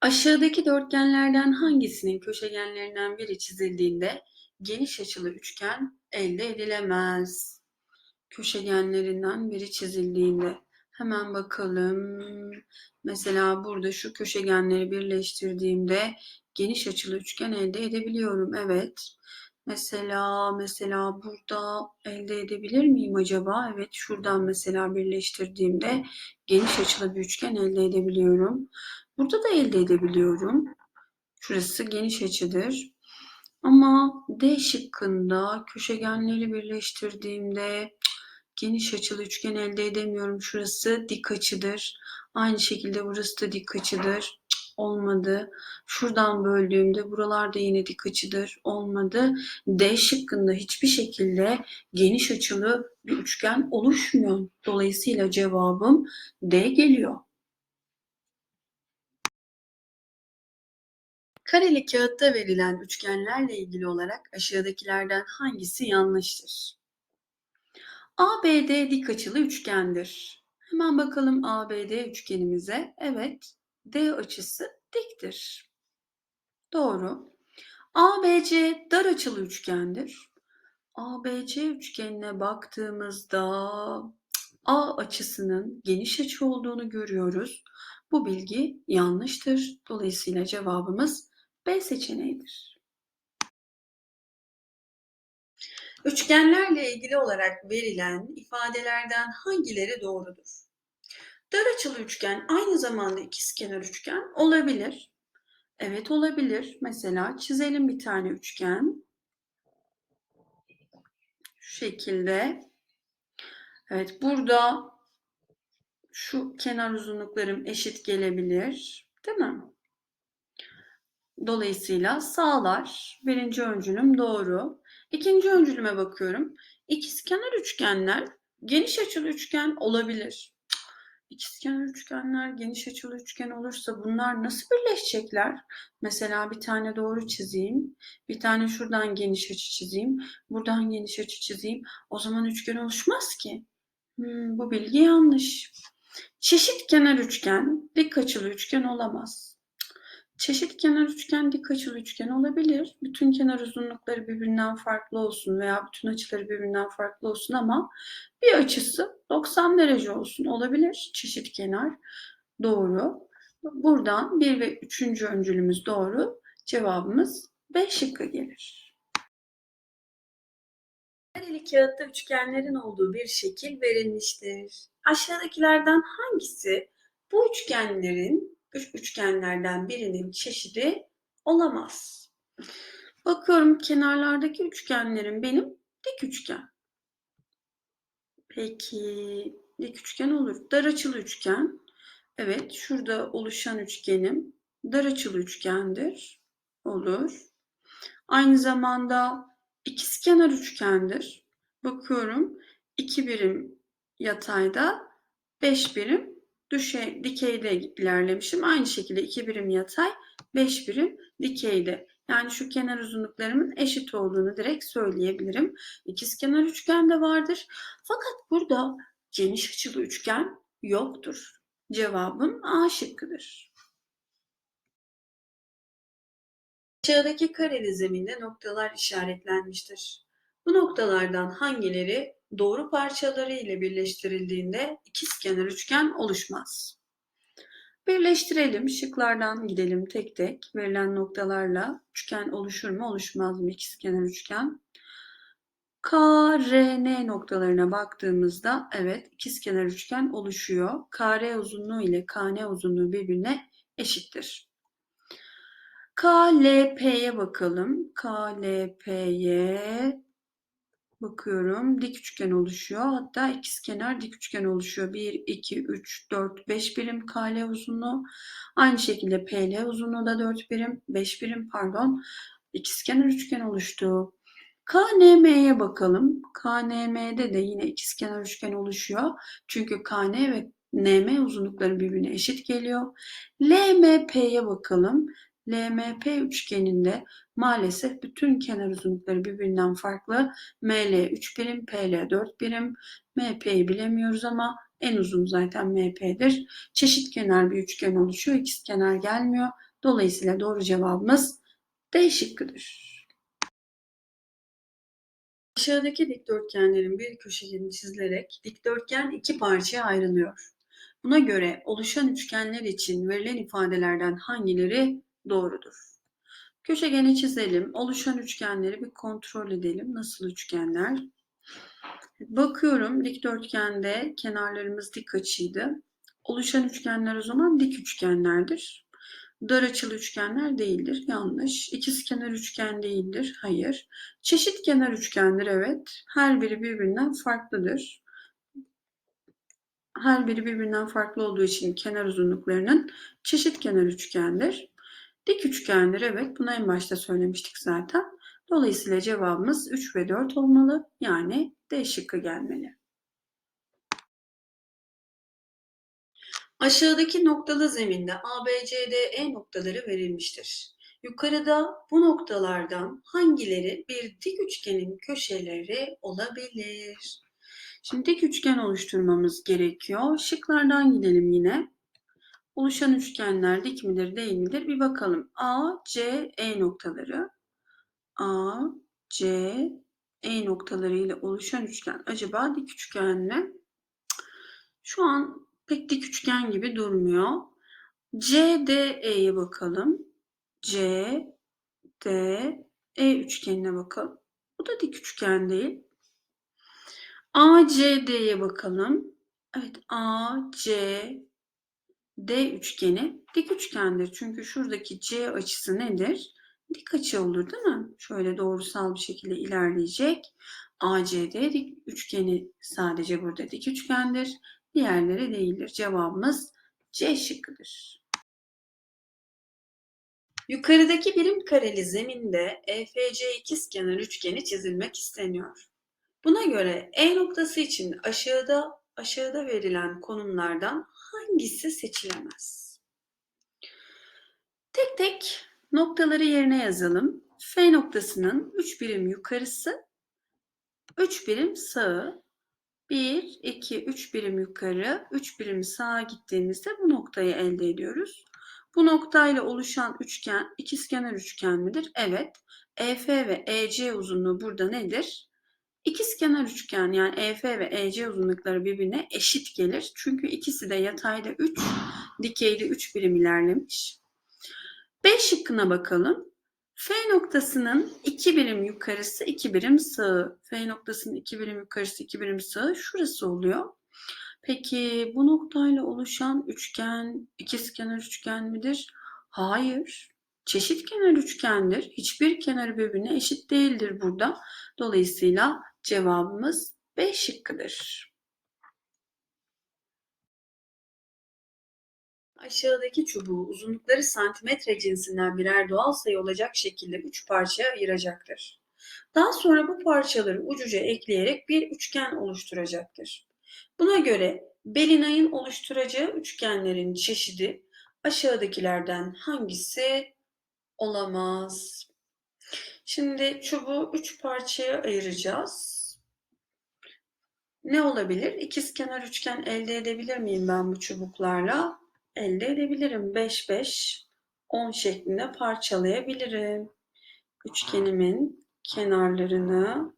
Aşağıdaki dörtgenlerden hangisinin köşegenlerinden biri çizildiğinde geniş açılı üçgen elde edilemez? Köşegenlerinden biri çizildiğinde hemen bakalım. Mesela burada şu köşegenleri birleştirdiğimde geniş açılı üçgen elde edebiliyorum. Evet. Mesela mesela burada elde edebilir miyim acaba? Evet şuradan mesela birleştirdiğimde geniş açılı bir üçgen elde edebiliyorum. Burada da elde edebiliyorum. Şurası geniş açıdır. Ama D şıkkında köşegenleri birleştirdiğimde geniş açılı üçgen elde edemiyorum. Şurası dik açıdır. Aynı şekilde burası da dik açıdır. Olmadı. Şuradan böldüğümde buralarda yine dik açıdır. Olmadı. D şıkkında hiçbir şekilde geniş açılı bir üçgen oluşmuyor. Dolayısıyla cevabım D geliyor. Kareli kağıtta verilen üçgenlerle ilgili olarak aşağıdakilerden hangisi yanlıştır? ABD dik açılı üçgendir. Hemen bakalım ABD üçgenimize. Evet, D açısı diktir. Doğru. ABC dar açılı üçgendir. ABC üçgenine baktığımızda A açısının geniş açı olduğunu görüyoruz. Bu bilgi yanlıştır. Dolayısıyla cevabımız B seçeneğidir. Üçgenlerle ilgili olarak verilen ifadelerden hangileri doğrudur? Dar açılı üçgen aynı zamanda ikizkenar üçgen olabilir. Evet olabilir. Mesela çizelim bir tane üçgen. Şu şekilde. Evet burada şu kenar uzunluklarım eşit gelebilir. Değil mi? Dolayısıyla sağlar. Birinci öncülüm doğru. İkinci öncülüme bakıyorum. İkizkenar üçgenler geniş açılı üçgen olabilir. İkizkenar üçgenler geniş açılı üçgen olursa bunlar nasıl birleşecekler? Mesela bir tane doğru çizeyim. Bir tane şuradan geniş açı çizeyim. Buradan geniş açı çizeyim. O zaman üçgen oluşmaz ki. Hmm, bu bilgi yanlış. Çeşit kenar üçgen dik açılı üçgen olamaz. Çeşit kenar üçgen dik açılı üçgen olabilir. Bütün kenar uzunlukları birbirinden farklı olsun veya bütün açıları birbirinden farklı olsun ama bir açısı 90 derece olsun olabilir. Çeşit kenar doğru. Buradan 1 ve 3. öncülümüz doğru. Cevabımız B şıkkı gelir. Kareli kağıtta üçgenlerin olduğu bir şekil verilmiştir. Aşağıdakilerden hangisi bu üçgenlerin üç üçgenlerden birinin çeşidi olamaz? Bakıyorum kenarlardaki üçgenlerin benim dik üçgen. Peki dik üçgen olur. Dar açılı üçgen. Evet şurada oluşan üçgenim dar açılı üçgendir. Olur. Aynı zamanda ikizkenar üçgendir. Bakıyorum 2 birim yatayda 5 birim düşe, dikeyde ilerlemişim. Aynı şekilde 2 birim yatay 5 birim dikeyde. Yani şu kenar uzunluklarımın eşit olduğunu direkt söyleyebilirim. İkizkenar üçgen de vardır. Fakat burada geniş açılı üçgen yoktur. Cevabım A şıkkıdır. Aşağıdaki kareli zeminde noktalar işaretlenmiştir. Bu noktalardan hangileri doğru parçaları ile birleştirildiğinde ikizkenar üçgen oluşmaz? Birleştirelim. Şıklardan gidelim tek tek. Verilen noktalarla üçgen oluşur mu oluşmaz mı ikizkenar üçgen? K, R, N noktalarına baktığımızda evet ikizkenar üçgen oluşuyor. KR uzunluğu ile KN uzunluğu birbirine eşittir. KLP'ye bakalım. KLP'ye bakıyorum. Dik üçgen oluşuyor. Hatta ikizkenar dik üçgen oluşuyor. 1, 2, 3, 4, 5 birim KL uzunluğu. Aynı şekilde PL uzunluğu da 4 birim, 5 birim pardon. İkizkenar üçgen oluştu. KNM'ye bakalım. KNM'de de yine ikizkenar üçgen oluşuyor. Çünkü KN ve NM uzunlukları birbirine eşit geliyor. LMP'ye bakalım. LMP üçgeninde maalesef bütün kenar uzunlukları birbirinden farklı. ML 3 birim, PL 4 birim. MP'yi bilemiyoruz ama en uzun zaten MP'dir. Çeşit kenar bir üçgen oluşuyor. İkiz kenar gelmiyor. Dolayısıyla doğru cevabımız D şıkkıdır. Aşağıdaki dikdörtgenlerin bir köşegeni çizilerek dikdörtgen iki parçaya ayrılıyor. Buna göre oluşan üçgenler için verilen ifadelerden hangileri doğrudur? Köşegeni çizelim. Oluşan üçgenleri bir kontrol edelim. Nasıl üçgenler? Bakıyorum dikdörtgende kenarlarımız dik açıydı. Oluşan üçgenler o zaman dik üçgenlerdir. Dar açılı üçgenler değildir. Yanlış. İkizkenar üçgen değildir. Hayır. Çeşit kenar üçgendir. Evet. Her biri birbirinden farklıdır. Her biri birbirinden farklı olduğu için kenar uzunluklarının çeşit kenar üçgendir. Dik üçgendir. Evet. Bunu en başta söylemiştik zaten. Dolayısıyla cevabımız 3 ve 4 olmalı. Yani D şıkkı gelmeli. Aşağıdaki noktalı zeminde A, B, C, D, E noktaları verilmiştir. Yukarıda bu noktalardan hangileri bir dik üçgenin köşeleri olabilir? Şimdi dik üçgen oluşturmamız gerekiyor. Şıklardan gidelim yine. Oluşan üçgenler dik midir değil midir bir bakalım. A, C, E noktaları. A, C, E noktaları ile oluşan üçgen acaba dik üçgen mi? Şu an pek dik üçgen gibi durmuyor. C, D, E'ye bakalım. C, D, E üçgenine bakalım. Bu da dik üçgen değil. A, C, D'ye bakalım. Evet A, C, D üçgeni dik üçgendir. Çünkü şuradaki C açısı nedir? Dik açı olur değil mi? Şöyle doğrusal bir şekilde ilerleyecek. ACD dik üçgeni sadece burada dik üçgendir. Diğerleri değildir. Cevabımız C şıkkıdır. Yukarıdaki birim kareli zeminde EFC ikizkenar üçgeni çizilmek isteniyor. Buna göre E noktası için aşağıda aşağıda verilen konumlardan hangisi seçilemez? Tek tek noktaları yerine yazalım. F noktasının 3 birim yukarısı, 3 birim sağı, 1, 2, 3 birim yukarı, 3 birim sağa gittiğimizde bu noktayı elde ediyoruz. Bu noktayla oluşan üçgen ikizkenar üçgen midir? Evet. EF ve EC uzunluğu burada nedir? İkizkenar üçgen yani EF ve EC uzunlukları birbirine eşit gelir. Çünkü ikisi de yatayda 3, dikeyde 3 birim ilerlemiş. B şıkkına bakalım. F noktasının 2 birim yukarısı 2 birim sağı. F noktasının 2 birim yukarısı 2 birim sağı şurası oluyor. Peki bu noktayla oluşan üçgen ikizkenar üçgen midir? Hayır. Çeşitkenar üçgendir. Hiçbir kenarı birbirine eşit değildir burada. Dolayısıyla cevabımız B şıkkıdır. Aşağıdaki çubuğu uzunlukları santimetre cinsinden birer doğal sayı olacak şekilde üç parçaya ayıracaktır. Daha sonra bu parçaları ucuca ekleyerek bir üçgen oluşturacaktır. Buna göre Belinay'ın oluşturacağı üçgenlerin çeşidi aşağıdakilerden hangisi olamaz? Şimdi çubuğu üç parçaya ayıracağız. Ne olabilir? İkizkenar üçgen elde edebilir miyim ben bu çubuklarla? elde edebilirim. 5, 5, 10 şeklinde parçalayabilirim. Üçgenimin kenarlarını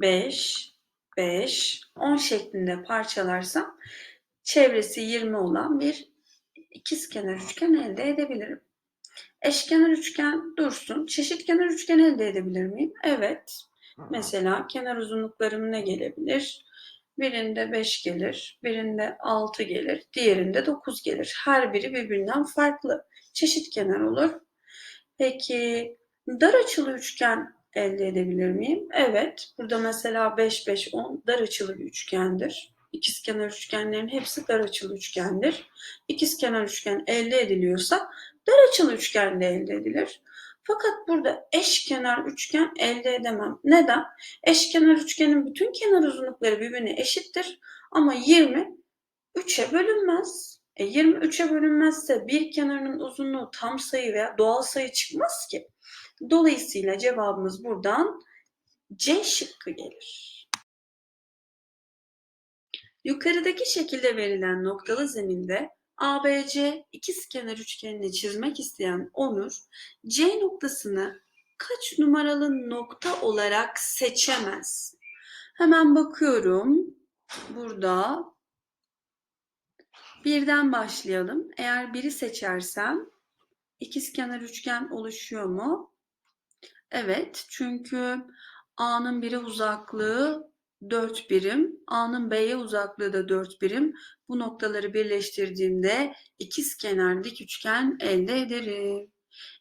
5, 5, 10 şeklinde parçalarsam çevresi 20 olan bir ikizkenar üçgen elde edebilirim. Eşkenar üçgen dursun. Çeşitkenar üçgen elde edebilir miyim? Evet. Mesela kenar uzunluklarım ne gelebilir? Birinde 5 gelir, birinde 6 gelir, diğerinde 9 gelir. Her biri birbirinden farklı. Çeşit kenar olur. Peki dar açılı üçgen elde edebilir miyim? Evet. Burada mesela 5 5 10 dar açılı bir üçgendir. İkizkenar üçgenlerin hepsi dar açılı üçgendir. İkizkenar üçgen elde ediliyorsa dar açılı üçgen de elde edilir. Fakat burada eşkenar üçgen elde edemem. Neden? Eşkenar üçgenin bütün kenar uzunlukları birbirine eşittir. Ama 20 3'e bölünmez. E 20 3'e bölünmezse bir kenarının uzunluğu tam sayı veya doğal sayı çıkmaz ki. Dolayısıyla cevabımız buradan C şıkkı gelir. Yukarıdaki şekilde verilen noktalı zeminde ABC ikizkenar üçgenini çizmek isteyen Onur, C noktasını kaç numaralı nokta olarak seçemez? Hemen bakıyorum. Burada birden başlayalım. Eğer biri seçersem ikizkenar üçgen oluşuyor mu? Evet, çünkü A'nın biri uzaklığı 4 birim, A'nın B'ye uzaklığı da 4 birim. Bu noktaları birleştirdiğimde ikizkenar dik üçgen elde ederim.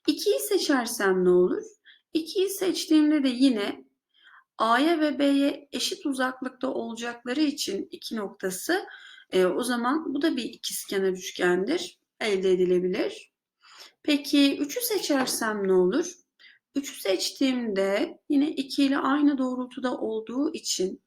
2'yi seçersem ne olur? 2'yi seçtiğimde de yine A'ya ve B'ye eşit uzaklıkta olacakları için iki noktası e, o zaman bu da bir ikizkenar üçgendir. Elde edilebilir. Peki 3'ü seçersem ne olur? 3'ü seçtiğimde yine 2 ile aynı doğrultuda olduğu için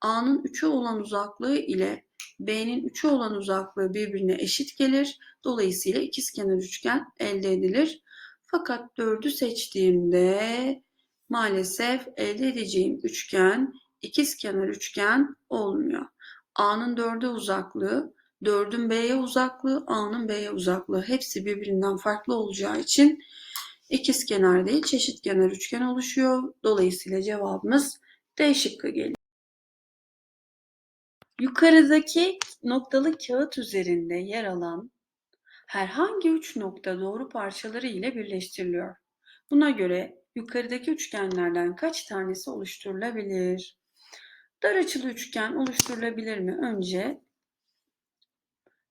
A'nın 3'e olan uzaklığı ile B'nin 3'e olan uzaklığı birbirine eşit gelir. Dolayısıyla ikizkenar üçgen elde edilir. Fakat 4'ü seçtiğimde maalesef elde edeceğim üçgen ikizkenar üçgen olmuyor. A'nın 4'e uzaklığı, 4'ün B'ye uzaklığı, A'nın B'ye uzaklığı hepsi birbirinden farklı olacağı için ikizkenar değil çeşitkenar üçgen oluşuyor. Dolayısıyla cevabımız D şıkkı geliyor. Yukarıdaki noktalı kağıt üzerinde yer alan herhangi üç nokta doğru parçaları ile birleştiriliyor. Buna göre yukarıdaki üçgenlerden kaç tanesi oluşturulabilir? Dar açılı üçgen oluşturulabilir mi? Önce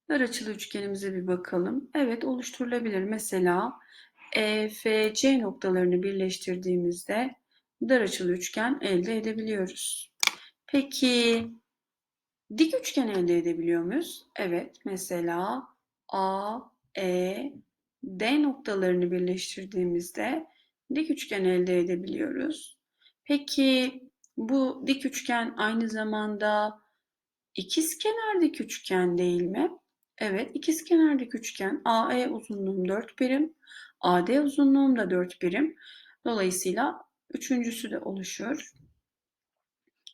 dar açılı üçgenimize bir bakalım. Evet oluşturulabilir. Mesela EFC noktalarını birleştirdiğimizde dar açılı üçgen elde edebiliyoruz. Peki dik üçgen elde edebiliyor muyuz? Evet. Mesela A, E, D noktalarını birleştirdiğimizde dik üçgen elde edebiliyoruz. Peki bu dik üçgen aynı zamanda ikizkenar dik üçgen değil mi? Evet, ikizkenar dik üçgen AE uzunluğum 4 birim, AD uzunluğum da 4 birim. Dolayısıyla üçüncüsü de oluşur.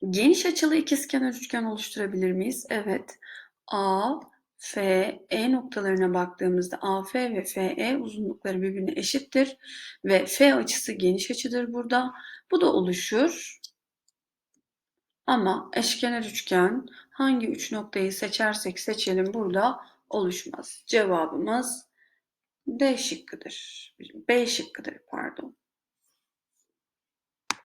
Geniş açılı ikizkenar üçgen oluşturabilir miyiz? Evet. A, F, E noktalarına baktığımızda AF ve FE uzunlukları birbirine eşittir ve F açısı geniş açıdır burada. Bu da oluşur. Ama eşkenar üçgen hangi üç noktayı seçersek seçelim burada oluşmaz. Cevabımız D şıkkıdır. B şıkkıdır pardon.